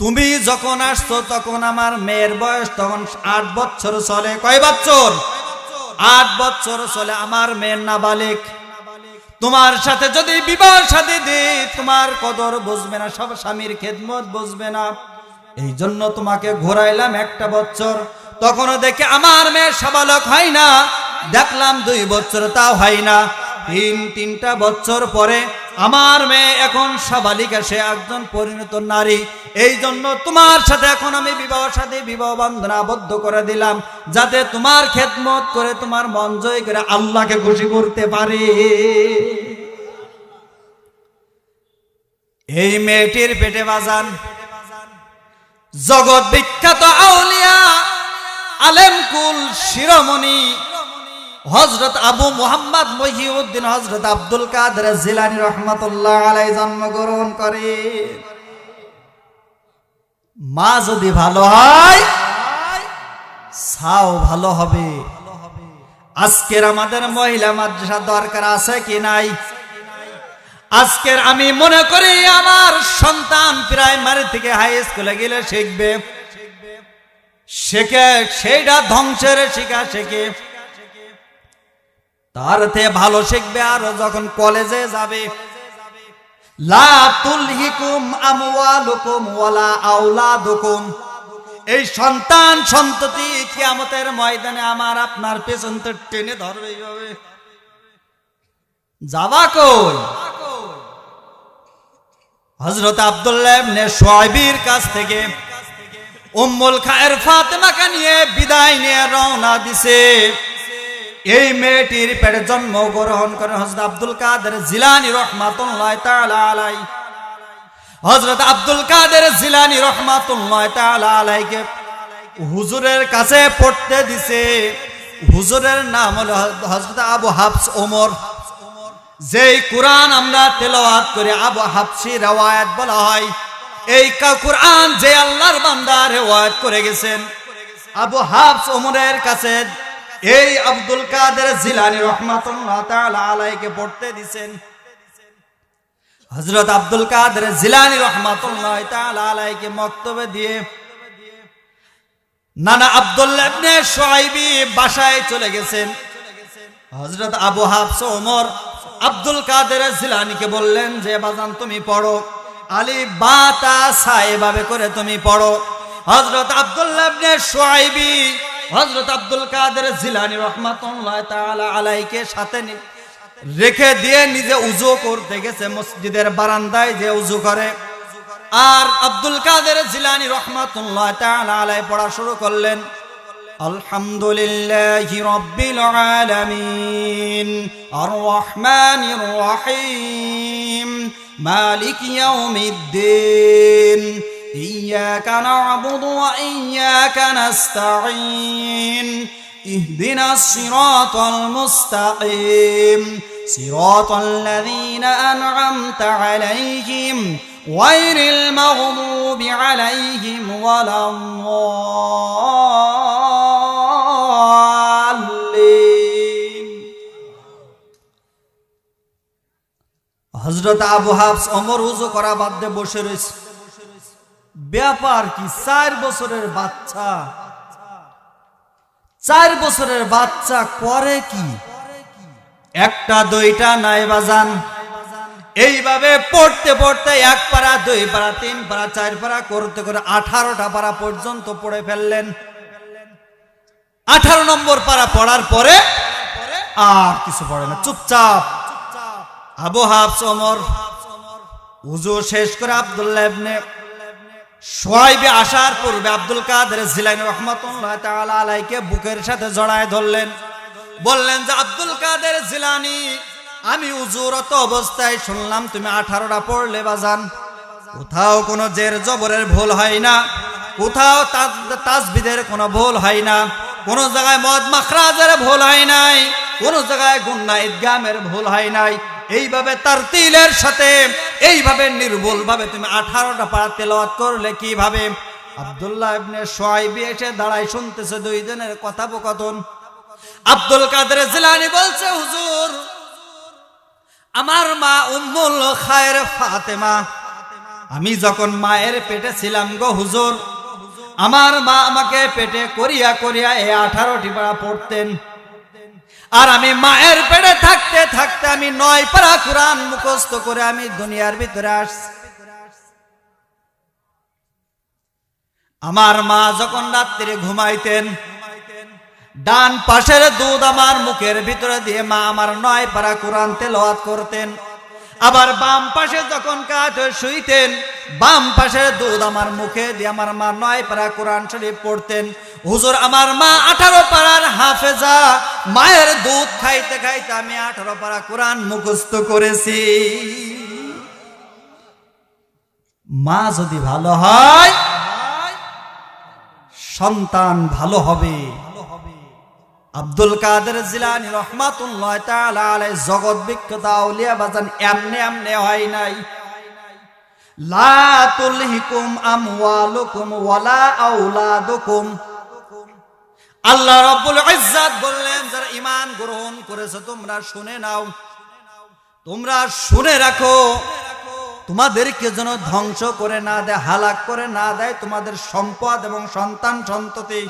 তুমি যখন আসছো, তখন আমার মেয়ের বয়স তখন আট বছর চলে। কয় বছর? আট বছর চলে আমার মেয়ের নাবালিক। তোমার সাথে যদি বিবাহ সাথে দিই, তোমার কদর বুঝবে না, সব স্বামীর খেদমত বুঝবে না। এই জন্য তোমাকে ঘোরাইলাম একটা বছর। তখনও দেখে আমার মেয়ের সাবালক হয় না। দেখলাম দুই বছর তাও হয় না। তিন, তিনটা বছর পরে আমার মেয়ে এখন সাবালিকা, সে একজন পরিণত নারী। এই জন্য তোমার সাথে এখন আমি বিবাহ সাথে, বিবাহ বন্ধন আবদ্ধ করে দিলাম, যাতে তোমার খেদমত করে তোমার মন জয় করে আল্লাহকে খুশি করতে পারে। এই মেয়েটির পেটে বাজান, জগৎ বিখ্যাত আউলিয়া, আলেমকুল শিরোমণি হজরত আবু মোহাম্মদ মহিউদ্দিন হজরত আব্দুল কাদের জিলানি রহমতুল্লাহ আলাই জন্মগ্রহণ করে। মা যদি ভালো হয় সাও ভালো হবে। আজকের আমাদের মহিলা মাদ্রাসা দরকার আছে কি নাই? আজকের আমি মনে করি আমার সন্তান প্রাইমারি থেকে হাই স্কুলে গেলে শিখবে। শেখে সেইটা ধ্বংসের শিখা শেখে। তার থেকে ভালো শিখবে আর যখন কলেজে যাবে। এই সন্তান সন্ততি কিয়ামতের ময়দানে আমার আপনার পেছন তো টেনে ধরবে যাবা কই? হজরত আব্দুল্লাহ শুআইবির কাছ থেকে উম্মুল খায়ের ফাতেমাকে নিয়ে বিদায় নিয়ে রওনা দিছে। এই মেয়েটির পেটে জন্ম গ্রহণ করে হজরত আব্দুল কাদের জিলানি রহমাতুল্লাহ হজরত আব্দুল কাদের জিলানি রহমাতুল্লাহ হুজুরের কাছে পড়তে দিছে। হুজুরের নাম হলো হজরত আবু হাফস ওমর। যেই কোরআন আমরা তেলাওয়াত করে, আবু হাফসি রেওয়ায়াত বলা হয়। এই কোরআন যে আল্লাহর বান্দা রেওয়ায়াত করে গেছেন। আবু হাফস ওমরের কাছে এই আব্দুল কাদের জিলানি আলাইকে পড়তে দিছেন। হযরত আব্দুল কাদের জিলানি আলাইকে মক্তবে দিয়ে নানা আব্দুল্লাহ বাসায় চলে গেছেন। হযরত আবু হাফস ওমর আব্দুল কাদের জিলানিকে বললেন, যে বাজান, তুমি পড়ো। আলী বাতা সা করে তুমি পড়ো। ইবনে শুআইবি হযরত আব্দুল কাদের জিলানি রহমাতুল্লাহ তাআলা আলাইকে সাথে রেখে দিয়ে নিজে উজু করতে গেছে মসজিদের বারান্দায় যে উজু করে। আর আব্দুল কাদের জিলানি রহমাতুল্লাহ তাআলা আলাই পড়া শুরু করলেন, আলহামদুলিল্লাহি রাব্বিল আলামিন আর রহমানির রহিম, মালিক ইয়াউমিদ্দিন। إياك نعبد وإياك نستعين اهدنا الصراط المستقيم صراط الذين أنعمت عليهم غير المغضوب عليهم ولا الضالين হজরত আবু হাফস অমর উজু করা বাদ দিয়ে বসে রয়েছে ব্যাপার কি? চার বছরের বাচ্চা। চার বছরের বাচ্চা করে কি? একটা, দুইটা, নাই বাজান এইভাবে পড়তে পড়তে এক পারা দুই পারা তিন পারা চার পারা করতে করে আঠারোটা পারা পর্যন্ত পড়ে ফেললেন। আঠারো নম্বর পারা পড়ার পরে আর কিছু পড়ে না। চুপচাপ। আবু হাফস ওমর উজু শেষ করে আব্দুল্লাহ সোয়াইবে আসার পূর্বে আব্দুল কাদের জিলানি রহমাতুল্লাহ তাআলা আলাইকে বুকের সাথে জড়ায় ধরলেন। বললেন যে, আব্দুল কাদের জিলানি, আমি উজুরত অবস্থায় শুনলাম তুমি আঠারোটা পড়লে বাজান। কোথাও কোনো জের জবরের ভুল হয় না, কোথাও তাজ- তাজবিদের কোনো ভুল হয় না, কোন জায়গায় মদ মাখরাজের ভুল হয় নাই, কোন জায়গায় গুন্না ইদগামের ভুল হয় নাই এইভাবে তার তিলের সাথে, এইভাবে নির্ভুল ভাবে তুমি আঠারোটা পারা তেলাওয়াত করলে কীভাবে? আব্দুল্লাহ ইবনে সোয়াইবি এসে দাঁড়ায় শুনতেছে দুইজনের কথোপকথন। আব্দুল কাদের জিলানি বলছে, হুজুর, আমার মা উম্মুল খায়ের ফাতেমা। আমি যখন মায়ের পেটে ছিলাম গো হুজুর, আমার মা আমাকে পেটে করিয়া করিয়া এ আঠারোটি পাড়া পড়তেন। আর আমি মায়ের পেটে থাকতে থাকতে আমি নয় পারা কোরআন মুখস্থ করে আমি দুনিয়ার ভিতরে আসছি। আমার মা যখন রাত্রে ঘুমাইতেন, ডান পাশের দুধ আমার মুখের ভিতরে দিয়ে মা আমার নয় পারা কোরআন তেলাওয়াত করতেন। আবার বাম পাশে যখন কাজ শুইতেন, বাম পাশের দুধ আমার মুখে দিয়ে আমার মা নয় পারা কোরআন শরীফ পড়তেন। হুজুর, আমার মা আঠারো পাড়ার হাফেজা মায়ের দুধ খাইতে খাইতে আমি আঠারো পাড়া কোরআন মুখস্থ করেছি। মা যদি ভালো হয়, সন্তান ভালো হবে। আব্দুল কাদের জিলানি রহমাতুল্লাহ তাআলা জগৎ বিখ্যাত আউলিয়া বাজান এমনে এমনে হয় নাই। লা তুলহিকুম আমওয়ালুকুম ওয়ালা আওলাদুকুম আল্লাহ রাব্বুল ইজ্জাত বললেন, যারা ঈমান গ্রহণ করেছ, তোমরা শুনে নাও। তোমরা শুনে রাখো। তোমাদেরকে যেন ধ্বংস করে না দেয়, হালাক করে না দেয় তোমাদের সম্পদ এবং সন্তান সন্ততি।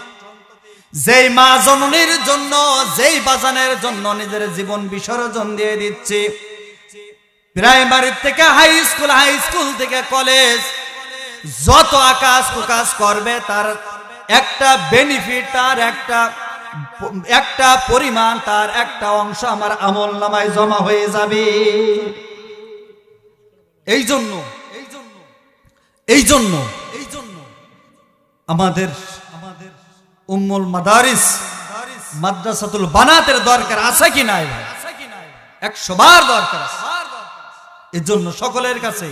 যেই মা জননীর জন্য, যেই বাজানের জন্য নিজের জীবন বিসর্জন দিয়ে দিচ্ছে। প্রাইমারি থেকে হাই স্কুল হাই স্কুল থেকে কলেজ, যত আকাশ প্রকাশ করবে, তার একটা বেনিফিট তার একটা একটা পরিমাণ তার একটা অংশ আমার আমল নামায় জমা হয়ে যাবে। এই জন্য এই জন্য এই জন্য এই জন্য আমাদের আমাদের উম্মুল মাদারিস, মাদ্রাসাতুল বানাতের দরকার আছে কি নাই একশো বার দরকার আছে। এর জন্য সকলের কাছে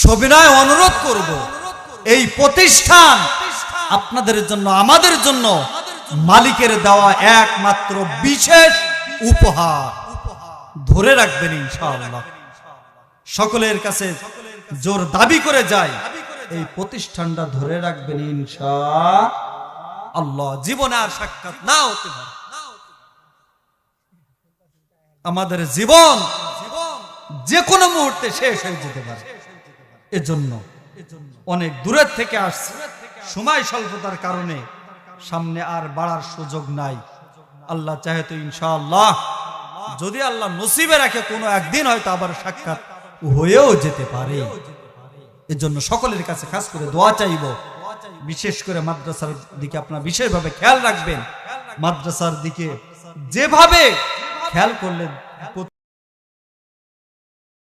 সবিনয় অনুরোধ করব, এই প্রতিষ্ঠান আপনাদের জন্য, আমাদের জন্য মালিকের দেওয়া একমাত্র বিশেষ উপহার। ধরে রাখবেন ইনশাআল্লাহ। সকলের কাছে জোর দাবি করে যায়, এই প্রতিষ্ঠানটা ধরে রাখবেন ইনশা আল্লাহ জীবনে আর সাক্ষাৎ না হতে পারে। আমাদের জীবন যে কোনো মুহূর্তে শেষ হয়ে যেতে পারে। এজন্য অনেক দূরের থেকে আসছে। সময় স্বল্পতার কারণে সামনে আর বাড়ার সুযোগ নাই। আল্লাহ চাহে তো ইনশাআল্লাহ, যদি আল্লাহ নসিবে রাখে কোনো একদিন হয়তো আবার সাক্ষাৎ হয়েও যেতে পারে। এজন্য সকলের কাছে খাস করে দোয়া চাইব। বিশেষ করে মাদ্রাসার দিকে আপনার বিশেষভাবে খেয়াল রাখবেন। মাদ্রাসার দিকে যেভাবে খেয়াল করলে